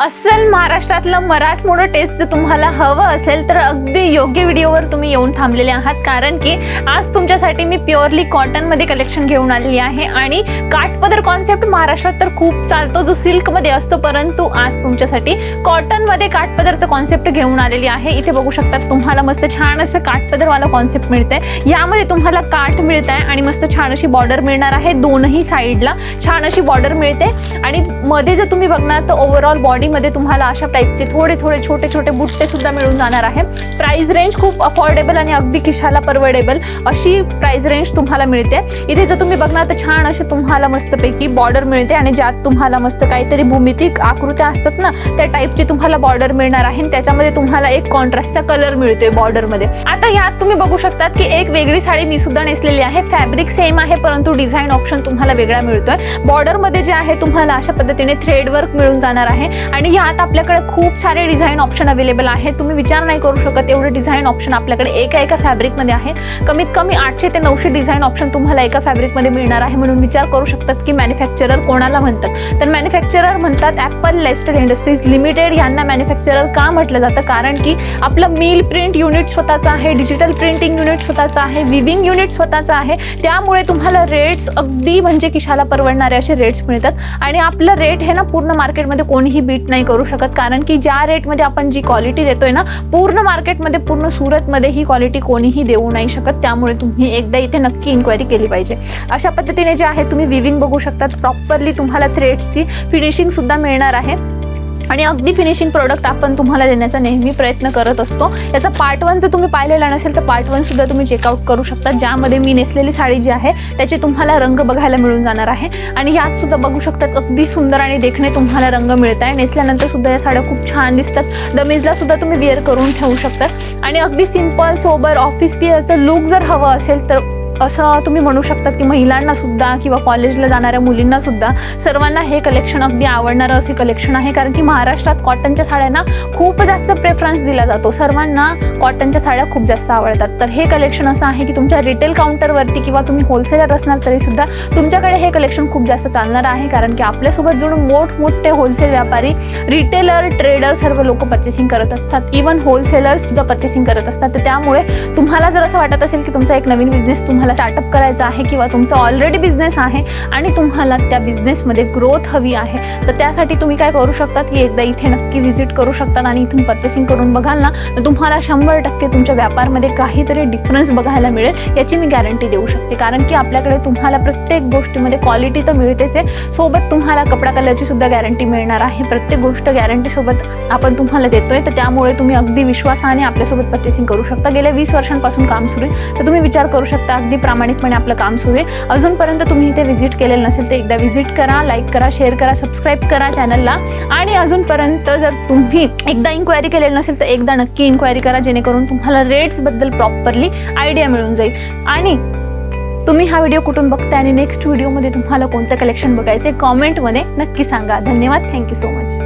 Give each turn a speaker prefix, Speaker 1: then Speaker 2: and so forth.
Speaker 1: अस्सल महाराष्ट्रातलं मराठमोडं टेस्ट जर तुम्हाला हवं असेल तर अगदी योग्य व्हिडिओवर तुम्ही येऊन थांबलेले आहात. कारण की आज तुमच्यासाठी मी प्युअरली कॉटनमध्ये कलेक्शन घेऊन आलेली आहे. आणि काठपदर कॉन्सेप्ट महाराष्ट्रात तर खूप चालतो जो सिल्कमध्ये असतो. परंतु आज तुमच्यासाठी कॉटनमध्ये काठपदरचं कॉन्सेप्ट घेऊन आलेली आहे. इथे बघू शकतात तुम्हाला मस्त छान असं काठपदरवाला कॉन्सेप्ट मिळतंय. यामध्ये तुम्हाला काठ मिळत आहे आणि मस्त छान अशी बॉर्डर मिळणार आहे दोनही साईडला छान अशी बॉर्डर मिळते. आणि मध्ये जर तुम्ही बघणार तर ओव्हरऑल मध्ये तुम्हाला अशा टाईपचे थोडे थोडे छोटे छोटे बुट्टे सुद्धा मिळून जाणार आहे. प्राइस रेंज खूप अफोर्डेबल आणि अगदी खिशाला परवडेबल अशी प्राइस रेंज तुम्हाला मिळते. इथे जर तुम्ही बघणार तर छान असे तुम्हाला मस्तपैकी बॉर्डर मिळते आणि ज्यात तुम्हाला मस्त काहीतरी भूमितिक आकृत्या असतात ना त्या टाईपची तुम्हाला बॉर्डर मिळणार आहे. त्याच्यामध्ये तुम्हाला एक कॉन्ट्रास्टचा कलर मिळतोय बॉर्डरमध्ये आता यात तुम्ही बघू शकतात की एक वेगळी साडी मी सुद्धा नेसलेली आहे. फॅब्रिक सेम आहे परंतु डिझाईन ऑप्शन तुम्हाला वेगळा मिळतोय. बॉर्डरमध्ये जे आहे तुम्हाला अशा पद्धतीने थ्रेड वर्क मिळून जाणार आहे. आणि यात आपल्याकडे खूप सारे डिझाईन ऑप्शन अवेलेबल आहे तुम्ही विचार नाही करू शकत एवढे डिझाईन ऑप्शन आपल्याकडे एका एका फॅब्रिकमध्ये आहे. कमीत कमी आठशे ते नऊशे डिझाईन ऑप्शन तुम्हाला एका फॅब्रिकमध्ये मिळणार आहे. म्हणून विचार करू शकतात की मॅन्युफॅक्चरर कोणाला म्हणतात. तर मॅन्युफॅक्चरर म्हणतात ॲपल लाईफस्टाईल इंडस्ट्रीज लिमिटेड यांना मॅन्युफॅक्चरर का म्हटलं जातं? कारण की आपलं मिल प्रिंट युनिट स्वतःचं आहे डिजिटल प्रिंटिंग युनिट स्वतःचं आहे विविंग युनिट स्वतःचं आहे. त्यामुळे तुम्हाला रेट्स अगदी म्हणजे किशाला परवडणारे असे रेट्स मिळतात. आणि आपलं रेट हे ना पूर्ण मार्केटमध्ये कोणीही बीट नाही करू शकत. कारण की ज्या रेटमध्ये आपण जी क्वालिटी देतोय ना पूर्ण मार्केटमध्ये पूर्ण सुरतमध्ये ही क्वालिटी कोणीही देऊ नाही शकत. त्यामुळे तुम्ही एकदा इथे नक्की इन्क्वायरी केली पाहिजे. अशा पद्धतीने जे आहे तुम्ही विविंग बघू शकतात. प्रॉपरली तुम्हाला थ्रेड्सची फिनिशिंग सुद्धा मिळणार आहे. आणि अगदी फिनिशिंग प्रोडक्ट आपण तुम्हाला देण्याचा नेहमी प्रयत्न करत असतो. याचा पार्ट वन जर तुम्ही पाहिलेला नसेल तर पार्ट वन सुद्धा तुम्ही चेकआउट करू शकता. ज्यामध्ये मी नेसलेली साडी जी आहे त्याचे तुम्हाला रंग बघायला मिळून जाणार आहे. आणि यात सुद्धा बघू शकतात अगदी सुंदर आणि देखणे तुम्हाला रंग मिळत आहे. नेसल्यानंतर सुद्धा या साड्या खूप छान दिसतात. डमीजला सुद्धा तुम्ही वेअर करून ठेवू शकतात आणि अगदी सिंपल सोबर ऑफिस पिअरचं लुक जर हवं असेल तर असं तुम्ही म्हणू शकतात की महिलांना सुद्धा किंवा कॉलेजला जाणाऱ्या मुलींना सुद्धा सर्वांना हे कलेक्शन अगदी आवडणारं असे कलेक्शन आहे. कारण की महाराष्ट्रात कॉटनच्या साड्यांना खूप जास्त प्रेफरन्स दिला जातो. सर्वांना कॉटनच्या साड्या खूप जास्त आवडतात. तर हे कलेक्शन असं आहे की तुमच्या रिटेल काउंटरवरती किंवा तुम्ही होलसेलर असणार तरी सुद्धा तुमच्याकडे हे कलेक्शन खूप जास्त चालणार आहे. कारण की आपल्यासोबत जोडून मोठमोठे होलसेल व्यापारी रिटेलर ट्रेडर सर्व लोक पर्चेसिंग करत असतात. इवन होलसेलर सुद्धा पर्चेसिंग करत असतात. तर त्यामुळे तुम्हाला जर असं वाटत असेल की तुमचा एक नवीन बिझनेस तुम्हाला स्टार्टअप करायचा आहे किंवा तुमचा ऑलरेडी बिझनेस आहे आणि तुम्हाला त्या बिझनेसमध्ये ग्रोथ हवी आहे तर त्यासाठी तुम्ही काय करू शकतात की एकदा इथे नक्की व्हिजिट करू शकतात आणि इथून परचेसिंग करून बघाल ना तर तुम्हाला शंभर टक्के तुमच्या व्यापारमध्ये काहीतरी डिफरन्स बघायला मिळेल याची मी गॅरंटी देऊ शकते. कारण की आपल्याकडे तुम्हाला प्रत्येक गोष्टीमध्ये क्वालिटी तर मिळतेच आहे. सोबत तुम्हाला कपडा कलरची सुद्धा गॅरंटी मिळणार आहे. प्रत्येक गोष्ट गॅरंटीसोबत आपण तुम्हाला देतोय तर त्यामुळे तुम्ही अगदी विश्वासाने आपल्यासोबत परचेसिंग करू शकता. गेल्या वीस वर्षांपासून काम सुरू आहे तर तुम्ही विचार करू शकता अगदी प्रामाणिकपणे आपलं काम सुरू आहे. अजूनपर्यंत तुम्ही इथे व्हिजिट केलेलं नसेल तर एकदा व्हिजिट करा लाईक करा शेअर करा सबस्क्राईब करा चॅनलला आणि अजूनपर्यंत जर तुम्ही एकदा इन्क्वायरी केलेलं नसेल तर एकदा नक्की इन्क्वायरी करा जेणेकरून तुम्हाला रेट्सबद्दल प्रॉपरली आयडिया मिळून जाईल. आणि तुम्ही हा व्हिडिओ कुठून बघताय आणि नेक्स्ट व्हिडिओमध्ये तुम्हाला कोणतं कलेक्शन बघायचं आहे कॉमेंटमध्ये नक्की सांगा. धन्यवाद. Thank you so much